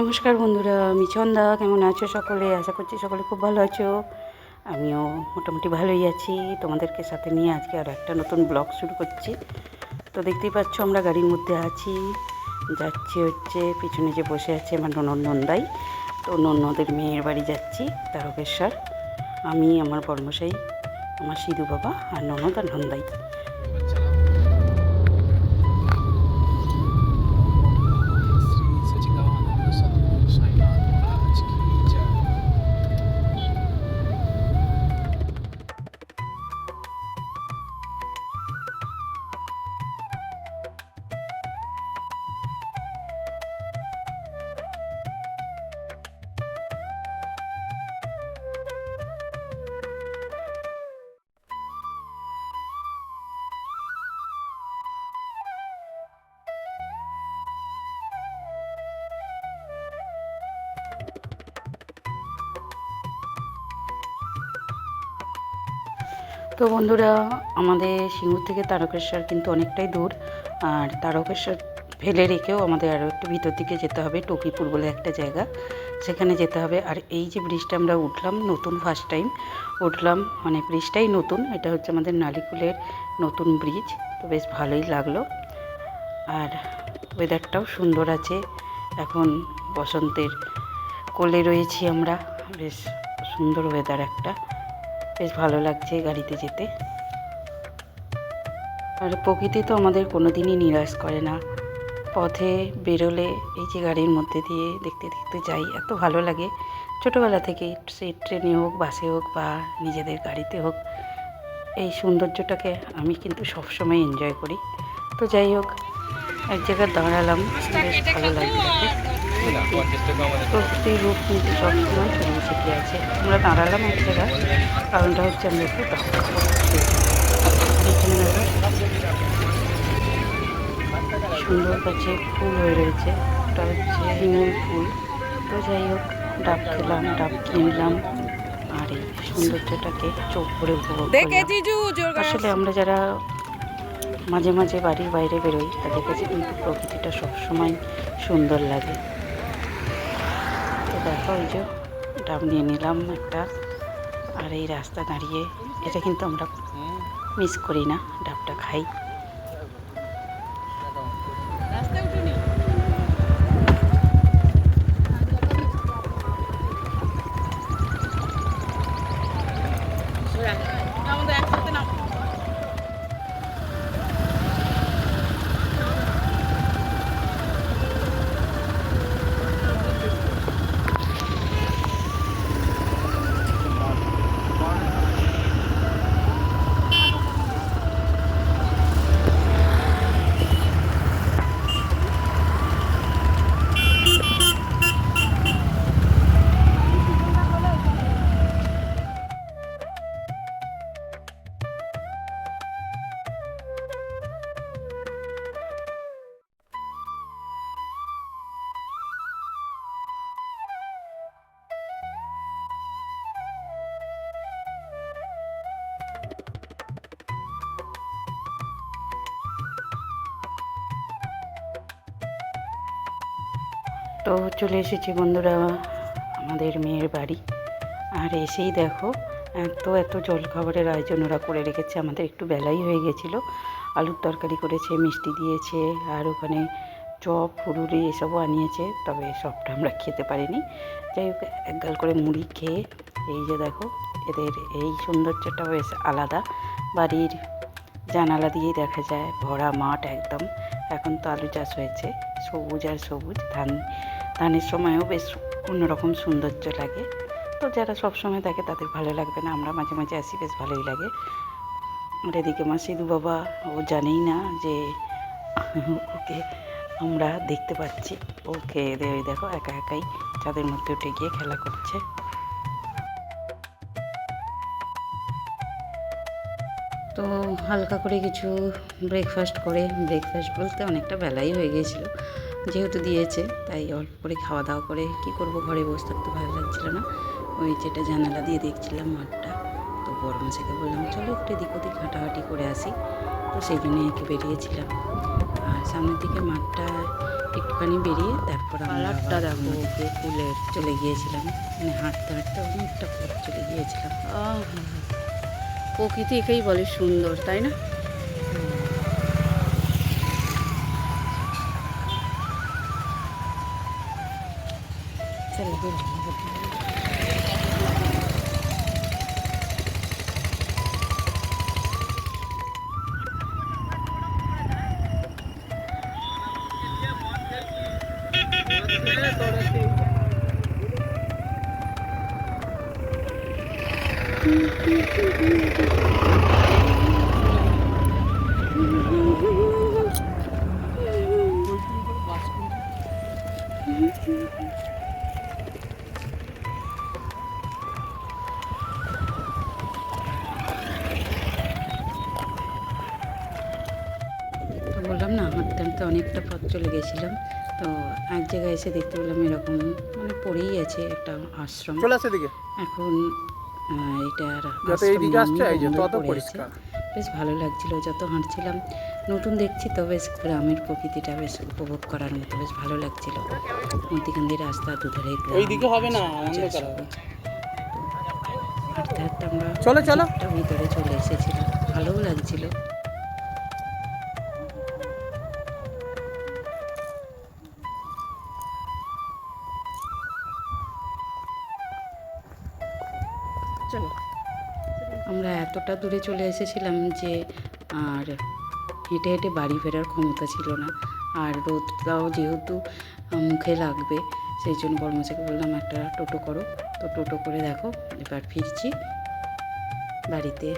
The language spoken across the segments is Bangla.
নমস্কার বন্ধুরা, আমি চন্দা। কেমন আছো সকলে? আশা করছি সকলে খুব ভালো আছো। আমিও মোটামুটি ভালোই আছি। তোমাদেরকে সাথে নিয়ে আজকে আর একটা নতুন ব্লগ শুরু করছি। তো দেখতেই পাচ্ছ আমরা গাড়ির মধ্যে আছি। যাচ্ছি হচ্ছে, পিছনে যে বসে আছে আমার ননদ নন্দাই। তো ননদের মেয়ের বাড়ি যাচ্ছি, তারকেশ্বর। আমি, আমার বর্মশাই আমার সিধু বাবা আর ননদ আর নন্দাই। তো বন্ধুরা, আমাদের সিঙ্গুর থেকে তারকেশ্বর কিন্তু অনেকটাই দূর। আর তারকেশ্বর ফেলে রেখেও আমাদের আরও একটু ভিতর দিকে যেতে হবে, টকিপুর বলে একটা জায়গা। সেখানে যেতে হবে। আর এই যে ব্রিজটা আমরা উঠলাম, নতুন ফার্স্ট টাইম উঠলাম মানে ব্রিজটাই নতুন, এটা হচ্ছে আমাদের নালিকুলের নতুন ব্রিজ। তো বেশ ভালোই লাগল। আর ওয়েদারটাও সুন্দর আছে। এখন বসন্তের কোলে রয়েছি আমরা। বেশ সুন্দর ওয়েদার একটা। বেশ ভালো লাগছে গাড়িতে যেতে। আর প্রকৃতি তো আমাদের কোনো দিনই নিরাশ করে না। পথে বেরোলে এই যে গাড়ির মধ্যে দিয়ে দেখতে দেখতে যাই, এত ভালো লাগে। ছোটোবেলা থেকে সে ট্রেনে হোক, বাসে হোক বা নিজেদের গাড়িতে হোক, এই সৌন্দর্যটাকে আমি কিন্তু সবসময় এনজয় করি। তো যাই হোক, এক জায়গায় দাঁড়ালাম, বেশ ভালো লাগে প্রকৃতির রূপ কিন্তু সবসময় ছড়িয়ে ছিটিয়ে আছে? আমরা দাঁড়ালাম এক জায়গায় কারণটা হচ্ছে আমরা একটু সুন্দর গাছে ফুল হয়ে রয়েছে। ওটা হচ্ছে হিমুল ফুল। তো যাই হোক ডাব খেলাম ডাব কিনলাম আর এই সৌন্দর্যটাকে চোখ ভরে উপভোগ। আসলে আমরা যারা মাঝে মাঝে বাড়ির বাইরে বেরোই তাদের কাছে কিন্তু প্রকৃতিটা সবসময় সুন্দর লাগে। দেখো ওই যে ডাব নিয়ে নিলাম একটা। আর এই রাস্তা দাঁড়িয়ে, এটা কিন্তু আমরা মিস করি না, ডাবটা খাই। তো চলে এসেছি বন্ধুরা আমাদের মেয়ের বাড়ি। আর এসেই দেখো, এত এত জলখাবারের আয়োজন ওরা করে রেখেছে। আমাদের একটু বেলাই হয়ে গেছিল। আলুর তরকারি করেছে, মিষ্টি দিয়েছে, আর ওখানে চপ, ফুরুরি এসবও আনিয়েছে। তবে সবটা আমরা খেতে পারিনি। যাই হোক, এক গাল করে মুড়ি খেয়ে, এই যে দেখো, এদের এই সৌন্দর্যটা বেশ আলাদা। বাড়ির জানালা দিয়েই দেখা যায়, ভরা মাঠ একদম। এখন তো আলু চাষ হয়েছে, সবুজ আর সবুজ। ধান, ধানের সময়ও বেশ অন্যরকম সৌন্দর্য লাগে। তো যারা সব সময় দেখে তাদের ভালো লাগবে না, আমরা মাঝে মাঝে আসি, বেশ ভালোই লাগে। আর এদিকে মা সিধু বাবা, ও জানেই না যে ওকে আমরা দেখতে পাচ্ছি। ও খেয়ে দেখো একা একাই চাঁদের মধ্যে উঠে গিয়ে খেলা করছে। তো হালকা করে কিছু ব্রেকফাস্ট করে ব্রেকফাস্ট বলতে অনেকটা বেলাই হয়ে গিয়েছিল যেহেতু দিয়েছে তাই অল্প করে খাওয়া দাওয়া করে কি করব ঘরে বসে থাকতে ভালো লাগছিল না। ওই যেটা জানালা দিয়ে দেখছিলাম মাঠটা তো বড় মাছাকে বললাম চলো একটু এদিক ওদিক হাঁটাহাঁটি করে আসি। তো সেই জন্যই একটু বেরিয়েছিলাম। আর সামনের দিকে মাঠটা একটুখানি বেরিয়ে তারপর আমরা কালারটা দেখো। ফুলের চলে গিয়েছিলাম। মানে হাঁটতে হাঁটতে অনেকটা পথ চলে গিয়েছিলাম। আহ, প্রকৃতি একেই বলে সুন্দর তাই না? চলে বললাম না হাঁটতে হাঁটতে অনেকটা পথ চলে গেছিলাম। তো এক জায়গায় এসে দেখতে পেলাম এরকম মানে পড়েই আছে একটা আশ্রম। এখন এটার বেশ ভালো লাগছিল যত হাঁটছিলাম নতুন দেখছি তো বেশ গ্রামের প্রকৃতিটা বেশ উপভোগ করার মতো বেশ ভালো লাগছিল। মধ্যিখান দিয়ে রাস্তা দুধারে ওইদিকে হবে না, হাঁটতে আমরা চলো, চলো। ভিতরে চলে এসেছিলাম। ভালোও লাগছিল। চলো আমরা এতটা দূরে চলে এসেছিলাম যে আর হেঁটে হেঁটে বাড়ি ফেরার ক্ষমতা ছিল না। আর রোদটাও যেহেতু মুখে লাগবে, সেই জন্য বর্মশাকে বললাম, একটা টোটো করো। তো টোটো করে দেখো, এবার ফিরছি বাড়িতে।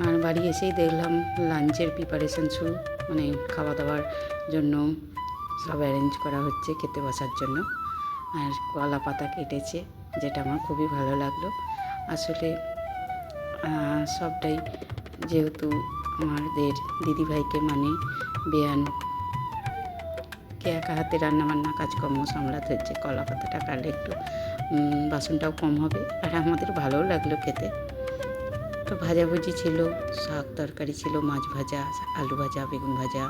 আর বাড়ি এসেই দেখলাম লাঞ্চের প্রিপারেশন শুরু মানে খাওয়া দাওয়ার জন্য সব অ্যারেঞ্জ করা হচ্ছে খেতে বসার জন্য। আর কলা পাতা কেটেছে, যেটা আমার খুবই ভালো লাগল। আসলে সবটাই যেহেতু আমাদের দিদিভাইকে মানে বেয়ান কে একা হাতে রান্নাবান্না কাজকর্ম সামলাতে হচ্ছে, কলা পাতাটা কাটলে একটু বাসনটাও কম হবে। আর আমাদের ভালোও লাগল খেতে। তো ভাজাভুজি ছিল, শাক তরকারি ছিল, মাছ ভাজা, আলু ভাজা, বেগুন ভাজা,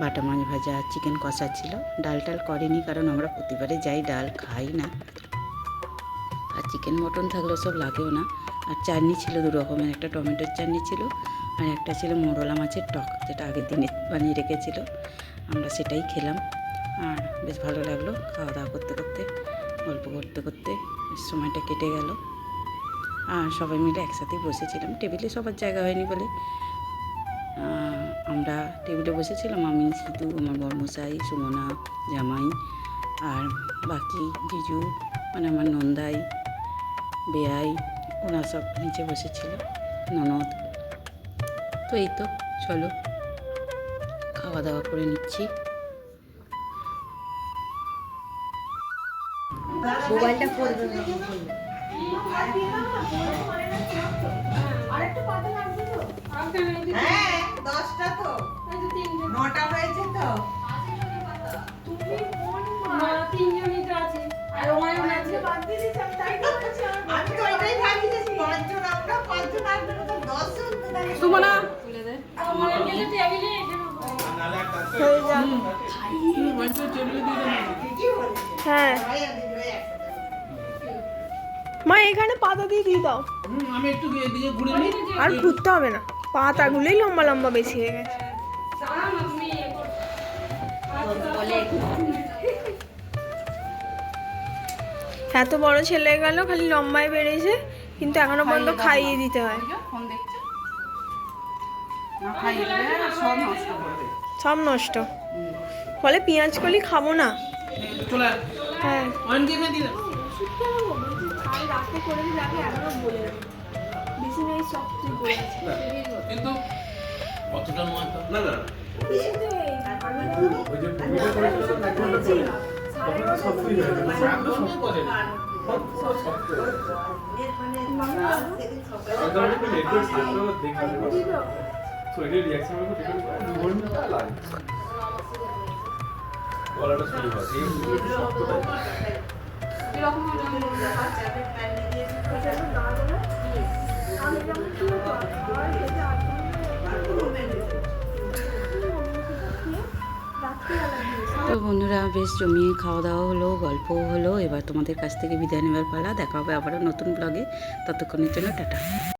বাটা মাছ ভাজা, চিকেন কষা ছিল। ডাল টাল করেনি কারণ আমরা প্রতিবারে যাই, ডাল খাই না। আর চিকেন, মটন থাকলেও সব লাগেও না। আর চাটনি ছিল দু রকমের, একটা টমেটোর চাটনি ছিল আর একটা ছিল মোরলা মাছের টক, যেটা আগের দিনে বানিয়ে রেখেছিল। আমরা সেটাই খেলাম আর বেশ ভালো লাগল খাওয়া দাওয়া করতে করতে, গল্প করতে করতে সময়টা কেটে গেল। আর সবাই মিলে একসাথে বসেছিলাম। টেবিলে সবার জায়গা হয়নি বলে। আমরা টেবিলে বসেছিলাম, আমি, সিধু, আমার বর্মশাই সুমনা, জামাই আর বাকি জিজু মানে আমার নন্দাই, বেয়াই, ওরা সব নিচে বসেছিল, ননদ। তো এই তো, চলো খাওয়া দাওয়া করে নিচ্ছি। মোবাইলটা পড়বে হ্যাঁ দশটা তো। নটা হয়েছে তো। আমি তো ওইটাই ভাবছি যে পাঁচজন আমরা পাঁচজন আসবে না তো দশজন তো তাহলে সুমনা। ঠিকই বলেছে হ্যাঁ। সবাই আর দিদিভাই একসাথে মা এখানে পাতা দিয়ে দিয়ে দাও। আমি একটু গিয়ে দিকে ঘুরে নিই। আর ঘুরতে হবে না। পাতাগুলোই লম্বা লম্বা বেশি হয়ে গেছে। এত বড় ছেলে গেল খালি লম্বায় বেড়েছে কিন্তু এখনও পর্যন্ত খাইয়ে দিতে হয়। সব নষ্ট ফলে পেঁয়াজ কলি খাব না। হ্যাঁ। রাতে করে দিলে আগে এখনও বলে বেশি নেই সব তুই বলে কিন্তু অতটা নয় তো। না না। গলাটা শুরু হয় তো বন্ধুরা, বেশ জমিয়ে খাওয়া দাওয়া হলো, গল্পও হলো। এবার তোমাদের কাছ থেকে বিদায় নেবার পালা। দেখা হবে আবারও নতুন ব্লগে ততক্ষণের জন্য টাটা।